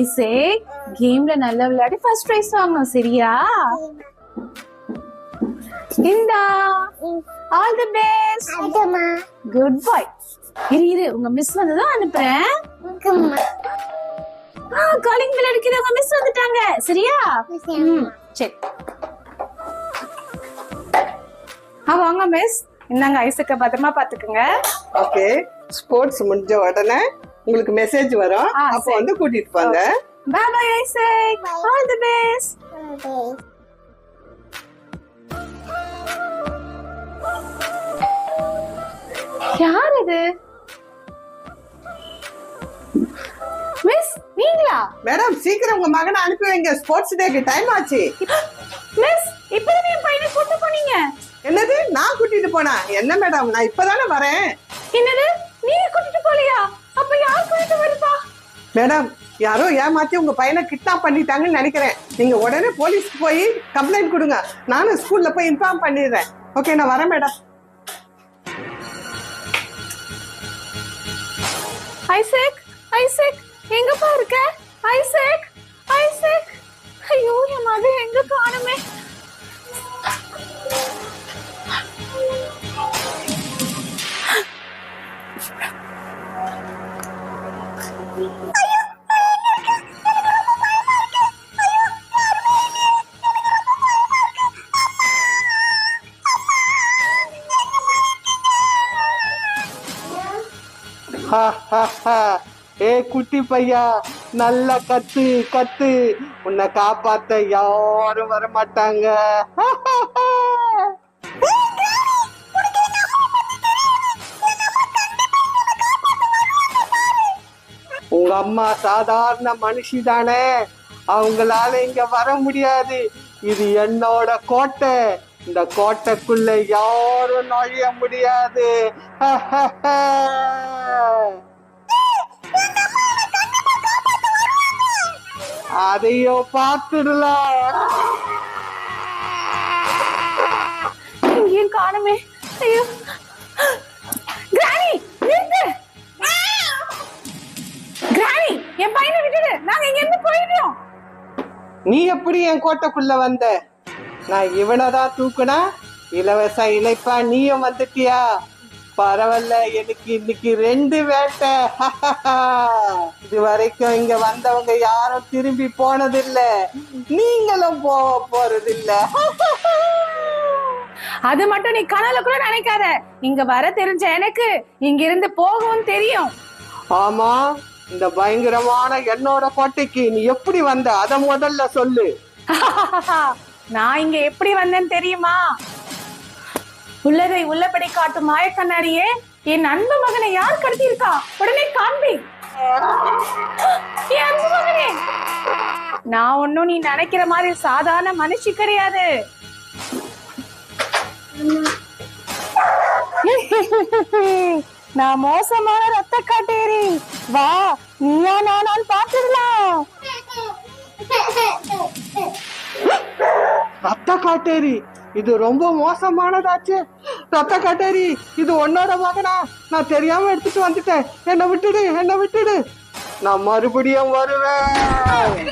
ஐசே கேம்ல நல்லா விளையாடி ஃபர்ஸ்ட் பிரைஸ் வாங்கணும் சரியா? இந்தா ஆல் தி பெஸ்ட் அதுமா குட் பாய் இரு இரு உங்க மிஸ் வந்ததும் அனுப்புறேன். காலிங் பெல் அடிக்குது உங்க மிஸ் வந்துட்டாங்க. சரியா? ம் சரி. ஆ வாங்க மிஸ் இந்தாங்க ஐசக்க பத்திரமா பாத்துக்குங்க. ஓகே ஸ்போர்ட்ஸ் முடிஞ்ச உடனே உங்களுக்கு மெசேஜ் வரும். அப்போ. வந்து கூட்டிட்டு போங்க bye bye Isaac all the best யார் இது மிஸ் நீங்களா? மேடம் சீக்கிரம் உங்க மகனை அனுப்பி வைங்க. ஸ்போர்ட்ஸ் டேக்கு டைம் ஆச்சு. மிஸ் இப்பதான் என் பையனை கூட்டு போனீங்க? என்னது? நான் கூட்டிட்டு போனா? என்ன மேடம் நான் இப்பதானே வரேன். என்னது? நீங்க கூட்டிட்டு போலியா மேடம் யாரோ ஏமாத்தி உங்க பையனை கிட்னாப் பண்ணிட்டாங்கன்னு நினைக்கிறேன். நீங்க உடனே போலீஸ்க்கு போய் கம்ப்ளைண்ட் கொடுங்க. நானும் ஸ்கூல்ல போய் இன்ஃபார்ம் பண்ணிடுறேன். ஓகே நான் வரேன் மேடம். ஐசக் ஐசக் எங்கப்பா இருக்க? Isaac Isaac. ஐயோ என் மகன் எங்க காணுமே? ஏ குட்டி பையா நல்லா கத்து கத்து உன்னை காப்பாத்த யாரும் வர அம்மா சாதாரண மனுஷி தானே. அவங்களால இங்க வர முடியாது. இது என்னோட கோட்டை. இந்த கோட்டைக்குள்ள யாரும் நுழைய முடியாது. அதையும் பார்த்துடலாம். எங்கேயும் காணுமே. ஐயோ. நீ எப்படி என் கோட்டைக்குள்ள வந்த? நான் இவனதான் தூக்குனா? இலவச இழைப்பா நீயும் வந்துட்டியா? பரவாயில்ல எனக்கு இன்னைக்கு ரெண்டு வேட்டை. இது வரைக்கும் இங்க வந்தவங்க யாரும் திரும்பி போனதில்ல. நீங்களும் போக போறதில்ல. அது மட்டும் நீ கனவுல கூட நினைக்காத. இங்க வர தெரிஞ்ச எனக்கு இங்க இருந்து போகவும் தெரியும். ஆமா. இந்த பயங்கரமான என்னோட கோட்டைக்கு நீ எப்படி வந்த? அத முதல்ல சொல்லு. நான் இங்க எப்படி வந்தேன்னு தெரியுமா? உள்ளதை உள்ளபடி காட்டும் மாய கண்ணாடியே என் அன்பு மகனை யார் கடத்தியிருக்கா உடனே காண்பி. என் அன்பு மகனே நான் ஒன்னும் நீ நினைக்கிற மாதிரி சாதாரண மனுஷி கிடையாது. நான் மோசமான ரத்த காட்டேரி வா நீயா நானால் பார்த்துடலாம். ரத்த காட்டேரி இது ரொம்ப மோசமானதாச்சு. ரத்த காட்டேரி இது உன்னோட மகனா? நான் தெரியாம எடுத்துட்டு வந்துட்டேன். என்ன விட்டுடு என்ன விட்டுடு. நான் மறுபடியும் வருவேன்.